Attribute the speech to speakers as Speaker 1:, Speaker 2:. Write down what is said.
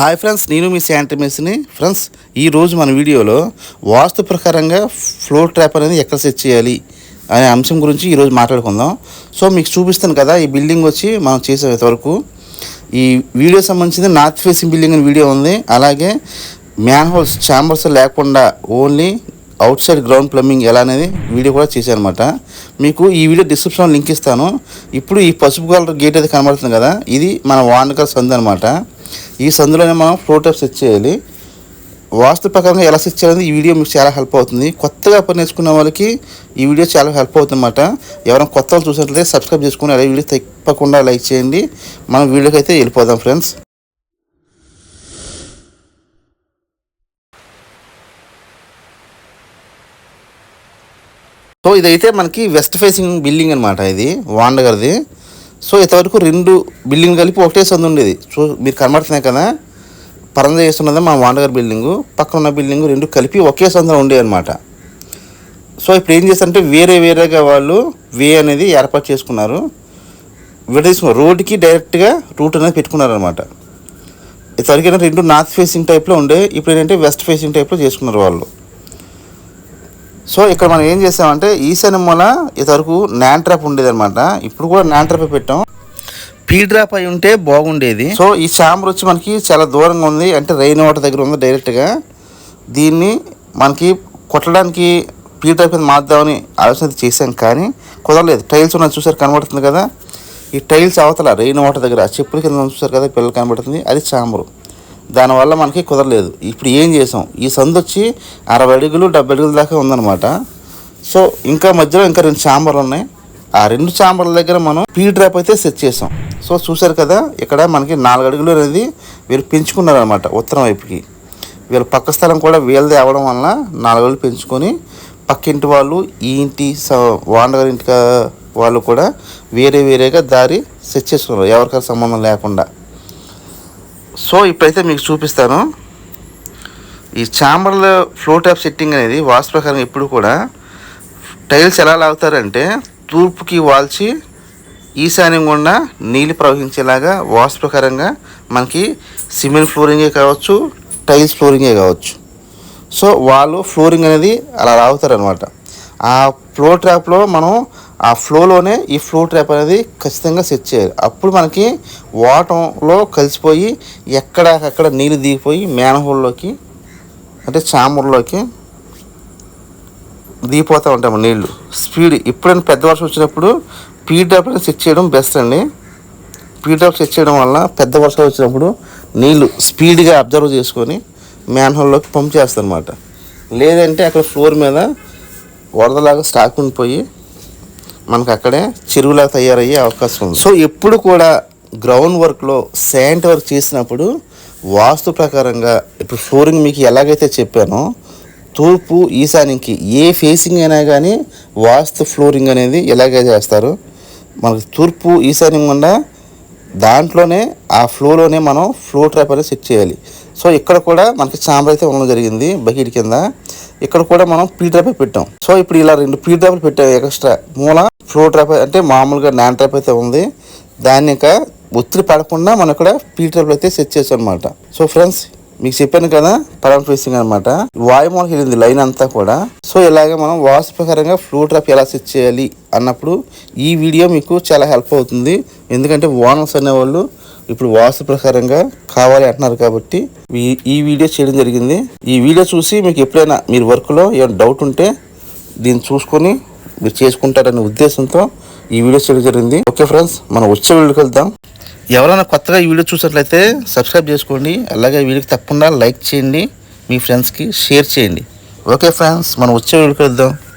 Speaker 1: Hi friends నేను మీ Santner మెస్ని friends ఈరోజు మన వీడియోలో వాస్తు ప్రకారంగా ఫ్లోర్ ట్రాప్ అనేది ఎక్కడ సెట్ చేయాలి అనే అంశం గురించి ఈరోజు మాట్లాడుకుందాం. సో మీకు చూపిస్తాను కదా ఈ బిల్డింగ్ వచ్చి మనం చేసే వరకు. ఈ వీడియో సంబంధించింది నార్త్ ఫేసింగ్ బిల్డింగ్ అని వీడియో ఉంది. అలాగే మ్యాన్ హోల్స్ ఛాంబర్స్ లేకుండా only outside ground plumbing ఎలా అనేది వీడియో కూడా చేశానమాట మీకు ఈ వీడియో డిస్క్రిప్షన్లో లింక్ ఇస్తాను. ఇప్పుడు ఈ పసుపు కలర్ గేట్ అయితే కనబడుతుంది కదా ఇది మన వానకల్ సందు అనమాట ఈ సందులోనే మనం ఫ్లోర్ టైప్ సెట్ చేయాలి. వాస్తు ప్రకారంగా ఎలా సెట్ చేయాలని ఈ వీడియో మీకు చాలా హెల్ప్ అవుతుంది. కొత్తగా పని నేర్చుకున్న వాళ్ళకి ఈ వీడియో చాలా హెల్ప్ అవుతుందన్నమాట. ఎవరైనా కొత్త వాళ్ళు చూసినట్లయితే సబ్స్క్రైబ్ చేసుకుని అలాగే వీడియో తప్పకుండా లైక్ చేయండి. మనం వీడియోకి అయితే వెళ్ళిపోదాం ఫ్రెండ్స్ సో ఇదైతే మనకి వెస్ట్ ఫేసింగ్ బిల్డింగ్ అనమాట ఇది వాండగర్ది. సో ఇంతవరకు రెండు బిల్డింగ్ కలిపి ఒకటే సందు ఉండేది. సో మీరు కనబడుతున్నాయి కదా పరంజ చేస్తున్నది మా వాండగర్ బిల్డింగు పక్కన ఉన్న బిల్డింగ్ రెండు కలిపి ఒకే సందులో ఉండేవి అనమాట సో ఇప్పుడు ఏం చేస్తారంటే వేరే వేరేగా వాళ్ళు వే అనేది ఏర్పాటు చేసుకున్నారు. విడదీసుకున్నారు. రోడ్డుకి డైరెక్ట్గా రూట్ అనేది పెట్టుకున్నారు అనమాట రెండు నార్త్ ఫేసింగ్ టైప్లో ఉండే ఇప్పుడు ఏంటంటే వెస్ట్ ఫేసింగ్ టైప్లో చేసుకున్నారు వాళ్ళు. సో ఇక్కడ మనం ఏం చేసామంటే ఈశాన్య మూల ఇంతవరకు నాన్ ట్రాప్ ఉండేది అనమాట ఇప్పుడు కూడా నాన్ ట్రాప్ పెట్టాం. పీ డ్రాప్ అయి ఉంటే బాగుండేది. సో ఈ ఛాంబర్ వచ్చి మనకి చాలా దూరంగా ఉంది. అంటే రెయిన్ వాటర్ దగ్గర ఉంది డైరెక్ట్గా దీన్ని మనకి కొట్టడానికి పీ డ్రాప్ మీద మార్దామని ఆలోచన చేశాం కానీ కుదరలేదు. టైల్స్ ఉన్నది చూసారు కనబడుతుంది కదా. ఈ టైల్స్ అవతల రెయిన్ వాటర్ దగ్గర చెప్పుల కింద చూసారు కదా పిల్లలు కనబడుతుంది. అది ఛాంబరు దానివల్ల మనకి కుదరలేదు. ఇప్పుడు ఏం చేసాం? ఈ సందు వచ్చి అరవై అడుగులు డెబ్బై అడుగుల దాకా ఉందన్నమాట. సో ఇంకా మధ్యలో ఇంకా రెండు ఛాంబర్లు ఉన్నాయి. ఆ రెండు ఛాంబర్ల దగ్గర మనం పీ డ్రాప్ అయితే సెట్ చేసాం. సో చూసారు కదా ఇక్కడ మనకి నాలుగు అడుగులు అనేది వీళ్ళు పెంచుకున్నారు అనమాట ఉత్తరం వైపుకి. వీళ్ళ పక్క స్థలం కూడా వీళ్ళది అవ్వడం వల్ల నాలుగు అడుగులు పెంచుకొని పక్కింటి వాళ్ళు ఈ ఇంటి వాండగారి ఇంటి వాళ్ళు కూడా వేరే వేరేగా దారి సెట్ చేసుకున్నారు. ఎవరికైనా సంబంధం లేకుండా. సో ఇప్పుడైతే మీకు చూపిస్తాను. ఈ ఛాంబర్లో ఫ్లో ట్యాప్ సెట్టింగ్ అనేది వాస్తు ప్రకారం ఎప్పుడు కూడా టైల్స్ ఎలా లాగుతారంటే తూర్పుకి వాల్చి ఈశాన్యం గుండా నీళ్ళు ప్రవహించేలాగా వాస్తు ప్రకారంగా మనకి సిమెంట్ ఫ్లోరింగే కావచ్చు టైల్స్ ఫ్లోరింగే కావచ్చు. సో వాళ్ళు ఫ్లోరింగ్ అనేది అలా లాగుతారనమాట ఆ ఫ్లో ట్రాప్లో మనం ఆ ఫ్లోలోనే ఈ ఫ్లో ట్రాప్ అనేది ఖచ్చితంగా సెట్ చేయాలి. అప్పుడు మనకి వాటంలో కలిసిపోయి ఎక్కడక్కడ నీళ్ళు దిగిపోయి మేనహోల్లోకి అంటే చామర్లోకి దిగిపోతూ ఉంటాము నీళ్ళు స్పీడ్ ఎప్పుడైనా పెద్ద వర్షం వచ్చినప్పుడు పీడ్రాప్ అనేది సెట్ చేయడం బెస్ట్ అండి. పీ డ్రాప్ సెట్ చేయడం వల్ల పెద్ద వర్షం వచ్చినప్పుడు నీళ్ళు స్పీడ్గా అబ్జర్వ్ చేసుకొని మ్యాన్హోల్లోకి పంప్ చేస్తారనమాట లేదంటే అక్కడ ఫ్లోర్ మీద వరదలాగా స్టాక్ ఉండిపోయి మనకు అక్కడే చెరువులా తయారయ్యే అవకాశం ఉంది. సో ఎప్పుడు కూడా గ్రౌండ్ వర్క్లో శాంట్ వర్క్ చేసినప్పుడు వాస్తు ప్రకారంగా ఇప్పుడు ఫ్లోరింగ్ మీకు ఎలాగైతే చెప్పానో తూర్పు ఈశాన్యంకి ఏ ఫేసింగ్ అయినా కానీ వాస్తు ఫ్లోరింగ్ అనేది ఎలాగే చేస్తారు? మనకు తూర్పు ఈశాన్యం గుండా దాంట్లోనే ఆ ఫ్లోలోనే మనం ఫ్లో ట్రాప్ అనేది సెట్ చేయాలి. సో ఇక్కడ కూడా మనకి చాంబర్ అయితే ఉండడం జరిగింది బకెట్ కింద. ఇక్కడ కూడా మనం పీ ట్రాప్ పెట్టాం. సో ఇప్పుడు ఇలా రెండు పీ ట్రాప్లు పెట్టాం ఎక్స్ట్రా. మూల ఫ్లో ట్రాప్ అంటే మామూలుగా నాన్ ట్రాప్ అయితే ఉంది. దాన్ని ఇంకా ఒత్తిడి పడకుండా మనం ఇక్కడ పీ ట్రాప్లు అయితే సెట్ చేసాం అనమాట సో ఫ్రెండ్స్ మీకు చెప్పాను కదా పరం ఫేసింగ్ అనమాట వాయుమూలకి వెళ్ళింది లైన్ అంతా కూడా. సో ఇలాగే మనం వాస్తు ప్రకారంగా ఫ్లో ట్రాప్ ఎలా సెట్ చేయాలి అన్నప్పుడు ఈ వీడియో మీకు చాలా హెల్ప్ అవుతుంది. ఎందుకంటే ఓనర్స్ అనేవాళ్ళు ఇప్పుడు వాస్తు ప్రకారంగా కావాలి అంటున్నారు కాబట్టి ఈ- వీడియో చేయడం జరిగింది. ఈ వీడియో చూసి మీకు ఎప్పుడైనా మీరు వర్క్లో ఏమైనా డౌట్ ఉంటే దీన్ని చూసుకొని మీరు చేసుకుంటారనే ఉద్దేశంతో ఈ వీడియో చేయడం జరిగింది. ఓకే ఫ్రెండ్స్ మనం వచ్చే వీడియోకి వెళ్దాం. ఎవరైనా కొత్తగా ఈ వీడియో చూసినట్లయితే సబ్స్క్రైబ్ చేసుకోండి. అలాగే వీడియోకి తప్పకుండా లైక్ చేయండి. మీ ఫ్రెండ్స్కి షేర్ చేయండి. ఓకే ఫ్రెండ్స్ మనం వచ్చే వీడియోకి వెళ్దాం.